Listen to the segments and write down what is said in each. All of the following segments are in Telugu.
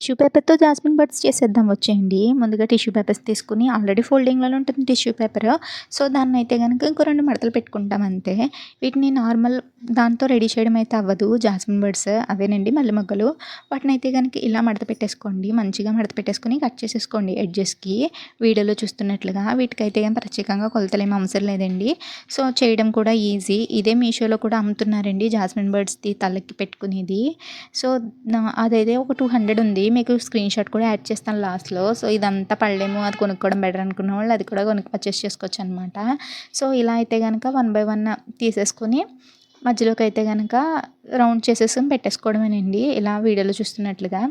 టిష్యూ పేపర్తో జాస్మిన్ బర్డ్స్ చేసేద్దాం వచ్చేయండి. ముందుగా టిష్యూ పేపర్స్ తీసుకుని ఆల్రెడీ ఫోల్డింగ్లో ఉంటుంది టిష్యూ పేపర్ సో దాన్ని అయితే కనుక ఇంకో రెండు మడతలు పెట్టుకుంటాం అంతే. వీటిని నార్మల్ దాంతో రెడీ చేయడం అయితే అవ్వదు. జాస్మిన్ బర్డ్స్ అవేనండి మల్లె మొగ్గలు. వాటిని అయితే కనుక ఇలా మడత పెట్టేసుకోండి. మంచిగా మడత పెట్టేసుకొని కట్ చేసేసుకోండి ఎడ్జెస్కి వీడియోలో చూస్తున్నట్లుగా వీటికైతే కానీ ప్రత్యేకంగా కొలతలేం అవసరం లేదండి. సో చేయడం కూడా ఈజీ ఇదే మీషోలో కూడా అమ్ముతున్నారండి జాస్మిన్ బర్డ్స్ది తలకి పెట్టుకునేది. సో అదైతే ఒక టూ హండ్రెడ్ ఉంది. మీకు స్క్రీన్ షాట్ కూడా యాడ్ చేస్తాను లాస్ట్లో సో ఇదంతా పడలేము అది కొనుక్కోవడం బెటర్ అనుకున్న వాళ్ళు అది కూడా కొనుక్కు పర్చేస్ చేసుకోవచ్చు అనమాట సో ఇలా అయితే కనుక వన్ బై వన్ తీసేసుకొని మధ్యలోకి అయితే కనుక రౌండ్ చేసేసుకొని పెట్టేసుకోవడమేనండి. ఇలా వీడియోలో చూస్తున్నట్లుగా.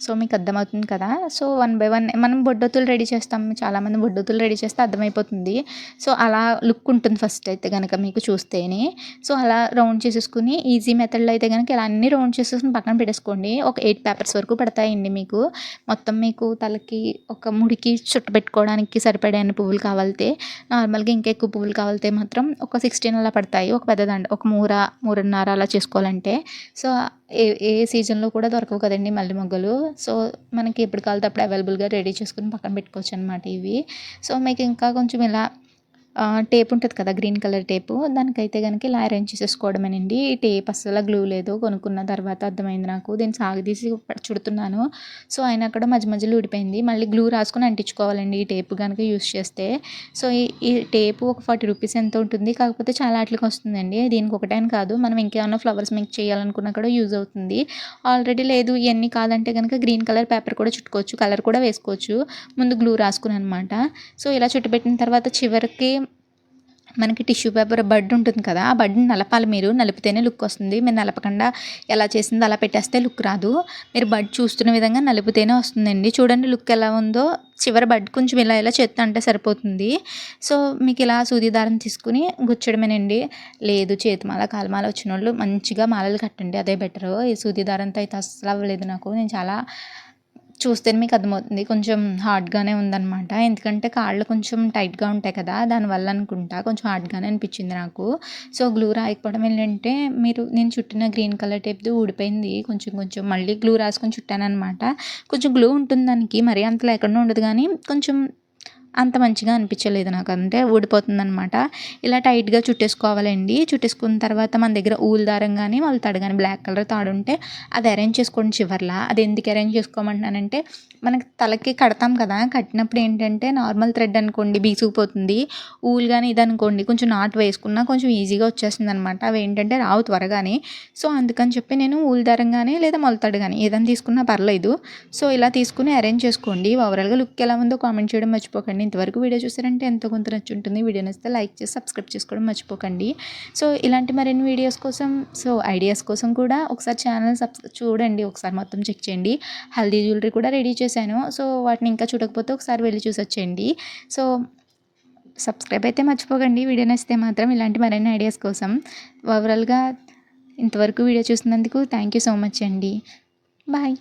సో మీకు అర్థమవుతుంది కదా? సో వన్ బై వన్ మనం బొడ్డొత్తులు రెడీ చేస్తాం. చాలామంది బొడ్డొత్తులు రెడీ చేస్తే అర్థమైపోతుంది. సో అలా లుక్ ఉంటుంది ఫస్ట్ అయితే కనుక మీకు చూస్తేనే. సో అలా రౌండ్ చేసేసుకుని ఈజీ మెథడ్లో అయితే కనుక ఇలా అన్ని రౌండ్ చేసేసుకుని పక్కన పెట్టేసుకోండి. ఒక ఎయిట్ పేపర్స్ వరకు పడతాయండి మీకు. మొత్తం మీకు తలకి ఒక ముడికి చుట్టు పెట్టుకోవడానికి సరిపడే పువ్వులు కావాలితే నార్మల్గా ఇంకా ఎక్కువ పువ్వులు కావాలితే మాత్రం ఒక సిక్స్టీన్ అలా పడతాయి. ఒక పెద్దదండి ఒక మూర మూరన్నర అలా చేసుకోవాలంటే. సో ఏ ఏ సీజన్లో కూడా దొరకవు కదండి మల్లె మొగ్గలు. సో మనకి ఎప్పుడు కావాలితే అప్పుడు అవైలబుల్గా రెడీ చేసుకుని పక్కన పెట్టుకోవచ్చు అనమాట ఇవి. సో మీకు ఇంకా కొంచెం ఇలా టేప్ ఉంటుంది కదా గ్రీన్ కలర్ టేపు. దానికైతే కనుక ఇలా అరేంజ్ చేసేసుకోవడమేనండి. ఈ టేప్ అసలు గ్లూ లేదు. కొనుక్కున్న తర్వాత అర్థమైంది నాకు. దీన్ని సాగదీసి చుడుతున్నాను. సో ఆయన అక్కడ మధ్య మధ్యలో ఊడిపోయింది. మళ్ళీ గ్లూ రాసుకొని అంటించుకోవాలండి ఈ టేప్ కనుక యూస్ చేస్తే. సో ఈ ఈ టేపు ఒక ఫార్టీ రూపీస్ ఎంత ఉంటుంది. కాకపోతే చాలా వాటికి వస్తుందండి. దీనికి ఒకటే కాదు. మనం ఇంకేమైనా ఫ్లవర్స్ మేక్ చేయాలనుకున్నా కూడా యూజ్ అవుతుంది. ఆల్రెడీ లేదు. ఇవన్నీ కాదంటే కనుక గ్రీన్ కలర్ పేపర్ కూడా చుట్టుకోవచ్చు. కలర్ కూడా వేసుకోవచ్చు. ముందు గ్లూ రాసుకుని అనమాట సో ఇలా చుట్టుపెట్టిన తర్వాత చివరికి మనకి టిష్యూ పేపర్ బడ్ ఉంటుంది కదా ఆ బడ్ని నలపాలి మీరు. నలిపితేనే లుక్ వస్తుంది. మీరు నలపకుండా ఎలా చేసిందో అలా పెట్టేస్తే లుక్ రాదు. మీరు బడ్ చూస్తున్న విధంగా నలిపితేనే వస్తుందండి. చూడండి లుక్ ఎలా ఉందో. చివరి బడ్ కొంచెం ఇలా ఇలా చేత్తో అంటే సరిపోతుంది. సో మీకు ఇలా సూది దారం తీసుకుని గుచ్చడమేనండి. లేదు చేతిమాల కాలమాల వచ్చిన వాళ్ళు మంచిగా మాలలు కట్టండి. అదే బెటర్. ఈ సూది దారంతో అయితే అస్సలు అవ్వలేదు నాకు. నేను చాలా చూస్తే మీకు అర్థమవుతుంది. కొంచెం హార్డ్గానే ఉందన్నమాట. ఎందుకంటే కాళ్ళు కొంచెం టైట్గా ఉంటాయి కదా దానివల్ల అనుకుంటా కొంచెం హార్డ్గానే అనిపించింది నాకు. సో గ్లూ రాయకపోవడం ఏంటంటే మీరు నేను చుట్టిన గ్రీన్ కలర్ టేప్ది ఊడిపోయింది. కొంచెం కొంచెం మళ్ళీ గ్లూ రాసుకొని చుట్టాను అనమాట కొంచెం గ్లూ ఉంటుంది దానికి మరీ అంతలో లేకుండా ఉండదు. కానీ కొంచెం అంత మంచిగా అనిపించలేదు నాకు. అంటే ఊడిపోతుంది అనమాట ఇలా టైట్గా చుట్టేసుకోవాలండి. చుట్టేసుకున్న తర్వాత మన దగ్గర ఊల్ దారం కానీ వాళ్ళు తాడు కానీ బ్లాక్ కలర్ తాడు ఉంటే అది అరేంజ్ చేసుకోండి చివర్లా. అది ఎందుకు అరేంజ్ చేసుకోమంటున్నానంటే మనకి తలకి కడతాం కదా కట్టినప్పుడు ఏంటంటే నార్మల్ థ్రెడ్ అనుకోండి బీసుకుపోతుంది. ఊల్ కానీ ఇది అనుకోండి కొంచెం నాట్ వేసుకున్నా కొంచెం ఈజీగా వచ్చేస్తుంది అనమాట అవి ఏంటంటే రావు త్వరగానే. సో అందుకని చెప్పి నేను ఊల్ దారం కానీ లేదా మొలతాడు కానీ ఏదైనా తీసుకున్నా పర్లేదు. సో ఇలా తీసుకుని అరేంజ్ చేసుకోండి. ఓవరాల్గా లుక్ ఎలా ఉందో కామెంట్ చేయడం మర్చిపోకండి. ఇంతవరకు వీడియో చూసారంటే ఎంతో కొంత నచ్చి ఉంటుంది వీడియో నచ్చితే లైక్ చేసి సబ్స్క్రైబ్ చేసుకోవడం మర్చిపోకండి. సో ఇలాంటి మరిన్ని వీడియోస్ కోసం సో ఐడియాస్ కోసం కూడా ఒకసారి ఛానల్ చూడండి. ఒకసారి మొత్తం చెక్ చేయండి. హల్దీ జ్యువెలరీ కూడా రెడీ చేశాను. సో వాటిని ఇంకా చూడకపోతే ఒకసారి వెళ్ళి చూసి వచ్చేయండి సో సబ్స్క్రైబ్ అయితే మర్చిపోకండి. వీడియో నచ్చితే మాత్రం ఇలాంటి మరిన్ని ఐడియాస్ కోసం. ఓవరాల్గా ఇంతవరకు వీడియో చూసినందుకు థ్యాంక్ యూ సో మచ్ అండి. బాయ్.